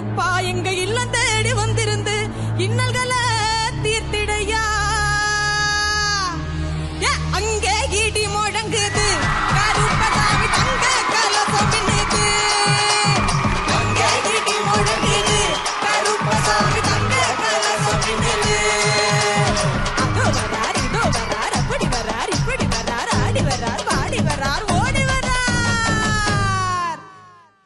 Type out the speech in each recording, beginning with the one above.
வச்சிருக்கோம் கருப்பா எங்க இல்லம் தேடி வந்திருந்து இன்னல்கள்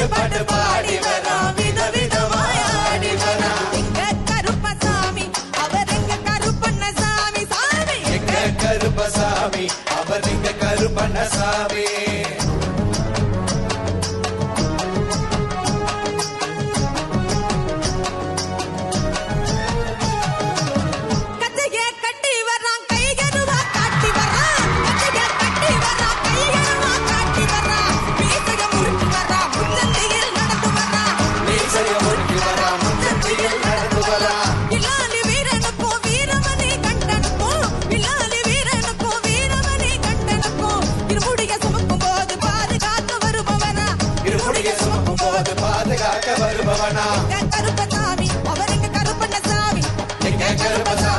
வில்லு பாட்டு பாடி வரான் விதவிதமாய் ஆடி வரான் எங்க கருப்பசாமி அவர் எங்க கருப்பண்ண சாமி. எங்க கருப்பசாமி அவர் எங்க போது பாதுகாக்க வருபவனா? கருப்பசாமி அவருக்கு கருப்பண்ண சாமி எங்க கருப்பசாமி.